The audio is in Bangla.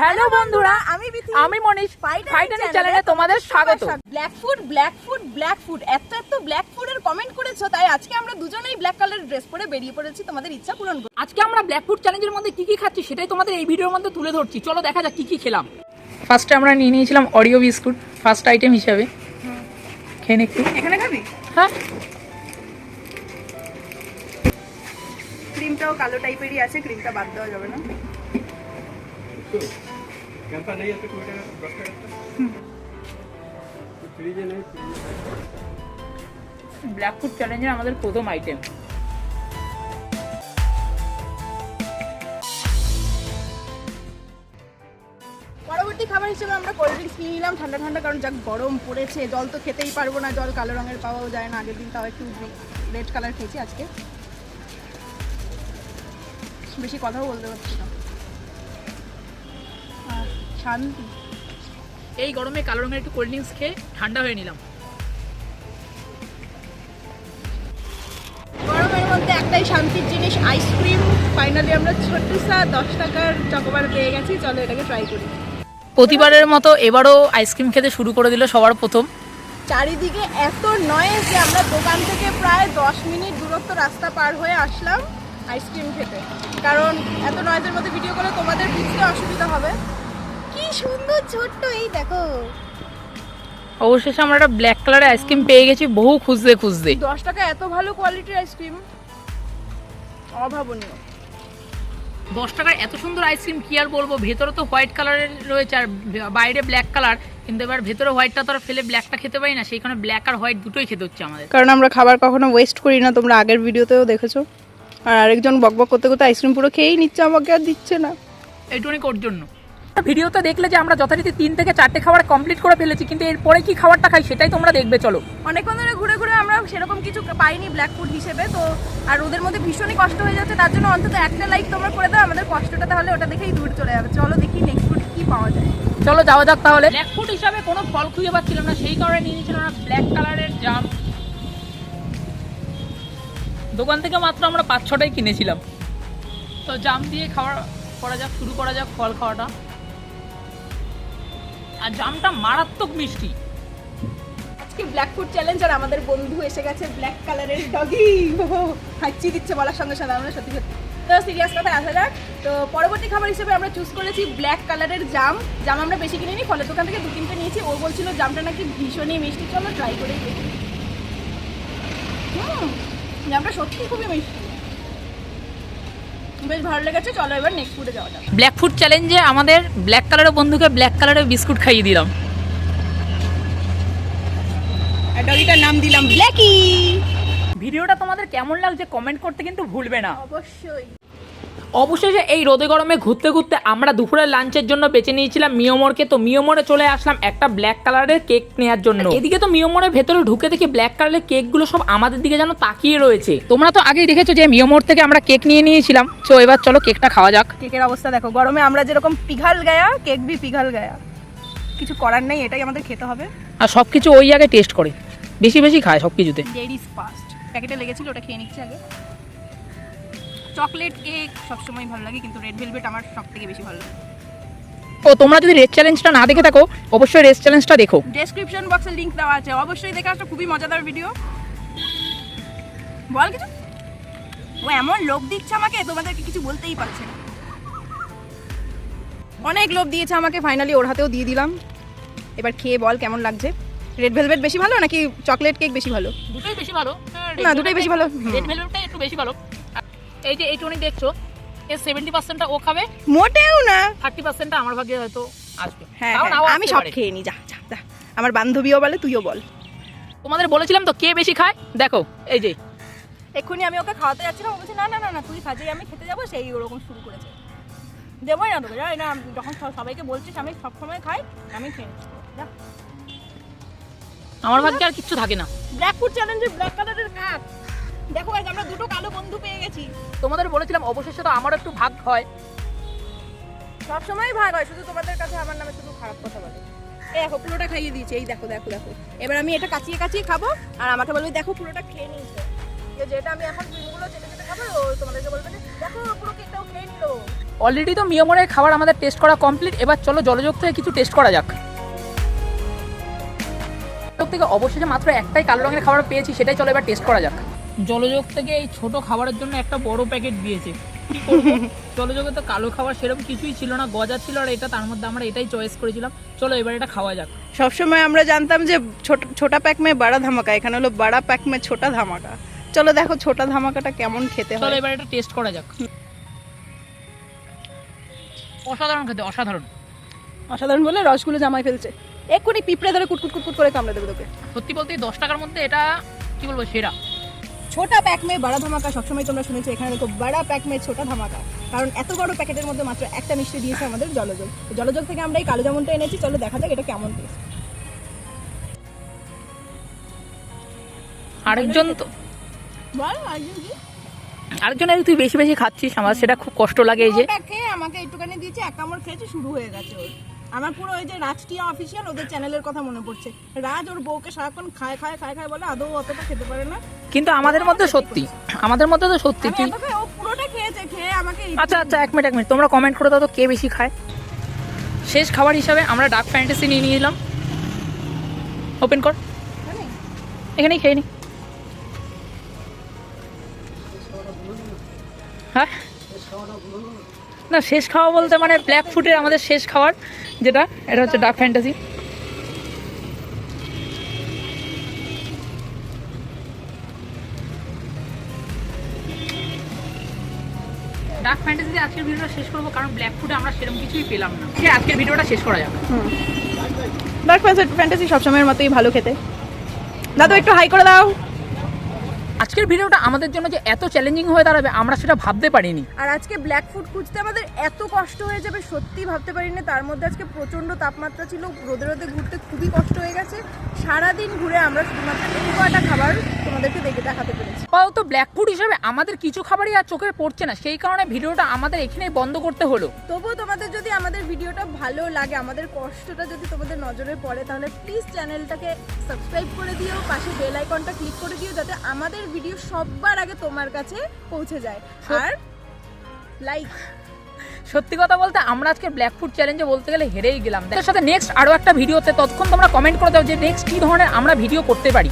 হ্যালো বন্ধুরা আমি বিথি আমি মনীষ ফাইটানি চ্যানেলে তোমাদের স্বাগত। Black food black food black food এত এত ব্ল্যাক ফুডের কমেন্ট করেছ তাই আজকে আমরা দুজনেই ব্ল্যাক কালার ড্রেস পরে বেরিয়ে পড়েছি তোমাদের ইচ্ছা পূরণ করতে। আজকে আমরা ব্ল্যাক ফুড চ্যালেঞ্জের মধ্যে কি কি খাচ্ছি সেটাই তোমাদের এই ভিডিওর মধ্যে তুলে ধরছি। চলো দেখা যাক কি কি খেলাম। ফার্স্টে আমরা নিয়ে নিয়েছিলাম অরিও বিস্কুট ফার্স্ট আইটেম হিসাবে। খেয়ে একটু। এখানে খাবি? হ্যাঁ। ক্রিমটাও কালো টাইপেরই আছে ক্রিমটা বাদ দেওয়া যাবে না। कैंपा नहीं है तो कोई टाइम दस का फ्रीज नहीं ব্ল্যাক ফুড চ্যালেঞ্জের আমাদের প্রথম আইটেম পরবর্তী খাবার হিসেবে আমরা কোল্ড ড্রিঙ্কস নিয়ে নিলাম ঠান্ডা ঠান্ডা কারণ যা গরম পড়েছে জল তো খেতেই পারবো না জল কালো রঙের পাওয়াও যায় না আগের দিন তাও একটু রেড কালার খেয়েছি আজকে বেশি কথাও বলতে পারছি না আর শান্তি। এই গরমে কালো রঙের একটু কোল্ড ড্রিঙ্কস খেয়ে ঠান্ডা হয়ে নিলাম। গরমের মধ্যে একটাই শান্তির জিনিস আইসক্রিম ফাইনালি আমরা ছোট্ট সা দশ টাকার চকোবার পেয়ে গেছি চলো এটাকে ট্রাই করি। প্রতিবারের মতো এবারও আইসক্রিম খেতে শুরু করে দিল সবার প্রথম। চারিদিকে এত নয়েজ যে আমরা দোকান থেকে প্রায় দশ মিনিট দূরত্ব রাস্তা পার হয়ে আসলাম আইসক্রিম খেতে। কারণ এত নয়েজের মধ্যে ভিডিও করে তোমাদের বুঝতে অসুবিধা হবে। কি সুন্দর ছোট্ট এই দেখো। অবশেষে আমরা একটা ব্ল্যাক কালারের আইসক্রিম পেয়ে গেছি বহু খুঁজতে খুঁজতে। দশ টাকা এত ভালো কোয়ালিটির আইসক্রিম অভাবনীয়। দশ টাকার এত সুন্দর আইসক্রিম কি আর বলব? ভেতরে তো হোয়াইট কালারের রয়েছে আর বাইরে ব্ল্যাক কালার কিন্তু এবার ভেতরে হোয়াইটটা তো আর ফেলে ব্ল্যাকটা খেতে পারি না সেইখানে ব্ল্যাক আর হোয়াইট দুটোই খেতে হচ্ছে আমাদের। কারণ আমরা খাবার কখনো ওয়েস্ট করি না তোমরা আগের ভিডিওতেও দেখেছ। আর আরেকজন বকবক করতে করতে আইসক্রিম পুরো খেয়েই নিচ্ছে আমাকে আর দিচ্ছে না। এইটুকুনি ওর জন্য। ভিডিওতে দেখলে যে আমরা যথারীতি তিন থেকে চারটে খাবার কমপ্লিট করে ফেলেছি কিন্তু এরপরে কি খাবারটা খাই সেটাই তোমরা দেখবে চলো। অনেকক্ষণ ধরে ঘুরে ঘুরে আমরা সেরকম কিছু পাইনি ব্ল্যাক ফুড হিসেবে তো আর ওদের মধ্যে ভীষণই কষ্ট হয়ে যাচ্ছে তার জন্য অন্তত একটা লাইক তোমরা করে দাও আমাদের কষ্টটা তাহলে ওটা দেখেই দূর চলে যাবে। চলো দেখি নেক্সট ফুড কি পাওয়া যায়। চলো যাওয়া যাক তাহলে। ব্ল্যাক ফুড হিসাবে কোনো ফল খুঁজে পাচ্ছিলাম না সেই কারণে নিয়ে নিয়েছিলাম আমরা ব্ল্যাক কালারের জাম। দোকান থেকে মাত্র আমরা পাঁচ ছটাই কিনেছিলাম। তো জাম দিয়ে খাওয়া করা যাক শুরু করা যাক ফল খাওয়াটা। আর জামটা মারাত্মক মিষ্টি। আজকে ব্ল্যাক ফুড চ্যালেঞ্জ আর আমাদের বন্ধু এসে গেছে ব্ল্যাক কালারের ডগি হাঁচি দিচ্ছে বলার সঙ্গে সঙ্গে, আমরা সত্যি সত্যি। তো সিরিয়াস কথা আসা যাক। তো পরবর্তী খাবার হিসেবে আমরা চুজ করেছি ব্ল্যাক কালারের জাম। জাম আমরা বেশি কিনিনি ফলের দোকান থেকে দু তিনটে নিয়েছি। ও বলছিল জামটা নাকি ভীষণই মিষ্টি, চলো ট্রাই করেই দেখি। হুম, জামটা সত্যি খুবই মিষ্টি। বেশ ভালো লেগেছে চলো এবার নেক্সট ফুডে যাওয়া যাক। ব্ল্যাক ফুড চ্যালেঞ্জে আমাদের ব্ল্যাক কালারের বন্ধুকে ব্ল্যাক কালারের বিস্কুট খাইয়ে দিলাম। ডগিটার নাম দিলাম ব্ল্যাকি ভিডিওটা তোমাদের কেমন লাগছে কমেন্ট করতে কিন্তু ভুলবে না। অবশ্যই। অবশেষে এই রোদে গরমে ঘুরতে ঘুরতে আমরা দুপুরের লাঞ্চের জন্য বেছে নিয়েছিলাম মিয়মোরকে। তো মিয়মোরে চলে আসলাম একটা ব্ল্যাক কালারের কেক নেওয়ার জন্য। এদিকে তো মিয়মোরের ভেতরে ঢুকে দেখি ব্ল্যাক কালারের কেকগুলো সব আমাদের দিকে যেন তাকিয়ে রয়েছে। তোমরা তো আগেই দেখেছ যে মিয়মোর থেকে আমরা কেক নিয়ে নিয়েছিলাম। তো এবার চলো কেকটা খাওয়া যাক। কেকের অবস্থা দেখো গরমে আমরা যেরকম পিঘাল গায়া কেক বি পিঘাল গায়া। কিছু করার নেই এটাই আমাদের খেতে হবে। আর সব কিছু ওই আগে টেস্ট করে। বেশি বেশি খায় সব কিছুতে প্যাকেটে লেগেছিল ওটা খেয়ে নিচ্ছি আগে। চকলেট কেক সবসময় ভালো লাগে কিন্তু রেড ভেলভেট আমার সব থেকে বেশি ভালো লাগে। ও তোমরা যদি রেড চ্যালেঞ্জটা না দেখে থাকো অবশ্যই রেড চ্যালেঞ্জটা দেখো। ডেসক্রিপশন বক্সে লিংক দেওয়া আছে। অবশ্যই দেখে আসো খুবই মজাদার ভিডিও বল কিছু? ও এমন লোভ দিচ্ছে আমাকে তোমাদেরকে কিছু বলতেই পারছে না। অনেক লোভ দিয়েছে আমাকে ফাইনালি ওর হাতেও দিয়ে দিলাম। এবার খেয়ে বল কেমন লাগছে? রেড ভেলভেট বেশি ভালো নাকি চকলেট কেক বেশি ভালো? দুটোই বেশি ভালো। না, দুটোই বেশি ভালো। রেড ভেলভেটটা একটু বেশি ভালো। এই যে এই টনি দেখছ এর সেভেন্টি পার্সেন্টটা ও খাবে মোটেও না। থার্টি পার্সেন্টটা আমার ভাগ্যে হয়তো আসবে। হ্যাঁ হ্যাঁ, আমি সব খেয়ে নি যা যা যা। আমার বান্ধবীও বলে তুইও বল। তোমাদের বলেছিলাম তো কে বেশি খায়? দেখো এই যে। এক্ষুনি আমি ওকে খাওয়াতে যাচ্ছিলাম ও বলছে না না না না তুই খাজেই আমি খেতে যাব সেই ওরকম শুরু করেছে। দেবোই না তোকে না যখন সবাইকে বলছিস আমি সবসময় খাই আমি খেয়ে আমার ভাগ্যে আর কিচ্ছু থাকে না। ব্ল্যাক ফুড চ্যালেঞ্জের ব্ল্যাক কালারের কাপ। দেখো guys, আমরা দুটো কালো বন্ধু পেয়ে গেছি। তোমাদের বলেছিলাম অবশেষে তো আমারও একটু ভাগ হয়। সব সবসময় ভাগ হয় শুধু তোমাদের কাছে আমার নামে শুধু খারাপ কথা বলে। এই দেখো পুরোটা খাইয়ে দিয়েছে এই দেখো দেখো দেখো। এবার আমি এটা কাচিয়ে কাচিয়ে খাব আর আমাকে বলবে দেখো পুরোটা খেয়ে নিয়েছে। যে যেটা আমি এখন ক্রিমগুলো চেটে চেটে খাব ও তোমাদেরকে বলবে দেখো পুরো কেকটাও খেয়ে নিলো। অলরেডি তো মিয়মরের খাবার আমাদের টেস্ট করা কমপ্লিট এবার চলো জলযোগ থেকে কিছু টেস্ট করা যাক। থেকে অবশেষে মাত্র একটাই কালো রঙের খাবার পেয়েছি সেটাই চলো এবার টেস্ট করা যাক। জলযোগ থেকে এই ছোট খাবারের জন্য একটা বড় প্যাকেট দিয়েছে। কি করব? জলযোগে তো কালো খাবার সেরকম কিছুই ছিল না গজা ছিল আর এটা তার মধ্যে আমরা এটাই চয়েস করেছিলাম। চলো এবার এটা খাওয়া যাক। সবসময় আমরা জানতাম যে ছোট ছোটা প্যাক মে বড়া ধামাকা এখানে হলো বড়া প্যাক মে ছোটা ধামাকা। চলো দেখো ছোটা ধামাকাটা কেমন খেতে চলো হয়। এবার এটা টেস্ট করা যাক। অসাধারণ খেতে অসাধারণ। অসাধারণ বলে রসগুলো জামাই ফেলছে। এক্ষুনি পিঁপড়ে ধরে কুটকুট কুটকুট করে কামড়ে দেবে তোকে। সত্যি বলতে দশ টাকার মধ্যে এটা কি বলব সেরা। ছোটা প্যাক মে বড়া ধামাকা সবসময় তোমরা শুনেছো এখানে দেখো বড়া প্যাক মে ছোটা ধামাকা। কারণ এত বড় প্যাকেটের মধ্যে মাত্র একটা মিষ্টি দিয়েছে আমাদের জলযোগ জলযোগ থেকে আমরা এই কালো জামুনটা এনেছি চলো দেখা যাক এটা কেমন টেস্ট। আরেকজন তো বল আরেকজন আরেকজনের তুই বেশি বেশি খাচ্ছিস আমার সেটা খুব কষ্ট লাগে এই যে। আমাকে একটুখানি দিয়েছে এক কামড় খেয়েছে শুরু হয়ে গেছে আমার পুরো ওই যে রাজটিয়া অফিসিয়াল ওদের চ্যানেলের কথা মনে পড়ছে। রাজ ওর বউকে সারাক্ষণ খায় খায় খায় খায় বলে আদৌ অতটা খেতে পারে না। কিন্তু আমাদের মধ্যে সত্যি। আমাদের মধ্যে তো সত্যি খাই, ও পুরোটা খেয়েছে খেয়ে আমাকে আচ্ছা আচ্ছা এক মিনিট এক মিনিট। তোমরা কমেন্ট করে দাও তো কে বেশি খায়। শেষ খাবার হিসাবে আমরা ডার্ক ফ্যান্টাসি নিয়ে নিলাম। ওপেন কর। এখানেই খেয়ে নি। হ্যাঁ? না, শেষ খাওয়া বলতে মানে ব্ল্যাক ফুডের আমাদের শেষ খাবার যেটা, এটা হচ্ছে ডার্ক ফ্যান্টাসি ডার্ক ফ্যান্টাসিতে আজকের ভিডিওটা শেষ করব, কারণ ব্ল্যাক ফুডে আমরা সেরকম কিছুই পেলাম না। আজকের ভিডিওটা শেষ করা যাবে। ডার্ক ফ্যান্টাসি সবসময়ের মতোই ভালো খেতে। দাদু, একটু হাই করে দাও। আজকের ভিডিওটা আমাদের জন্য যে এত চ্যালেঞ্জিং হয়ে দাঁড়াবে আমরা সেটা ভাবতে পারিনি। আর আজকে ব্ল্যাক ফুড খুঁজতে আমাদের এত কষ্ট হয়ে যাবে সত্যি ভাবতে পারিনি। তার মধ্যে আজকে প্রচণ্ড তাপমাত্রা ছিল রোদে রোদে ঘুরতে খুবই কষ্ট হয়ে গেছে। সারাদিন ঘুরে আমরা শুধুমাত্র এই কয়টা খাবার তোমাদেরকে দেখে দেখাতে পেরেছি। তো ব্ল্যাক ফুড হিসাবে আমাদের কিছু খাবারই আর চোখে পড়ছে না সেই কারণে ভিডিওটা আমাদের এখানেই বন্ধ করতে হলো। তবুও তোমাদের যদি আমাদের ভিডিওটা ভালো লাগে আমাদের কষ্টটা যদি তোমাদের নজরে পড়ে তাহলে প্লিজ চ্যানেলটাকে সাবস্ক্রাইব করে দিও পাশে বেল আইকনটা ক্লিক করে দিও যাতে আমাদের ভিডিও সবার আগে তোমার কাছে পৌঁছে যায়। আর লাইক সত্যি কথা বলতে আমরা আজকে ব্ল্যাক ফুড চ্যালেঞ্জে বলতে গেলে হেরেই গেলাম। তার সাথে নেক্সট আরও একটা ভিডিওতে ততক্ষণ তোমরা কমেন্ট করে দাও যে নেক্সট কী ধরনের আমরা ভিডিও করতে পারি।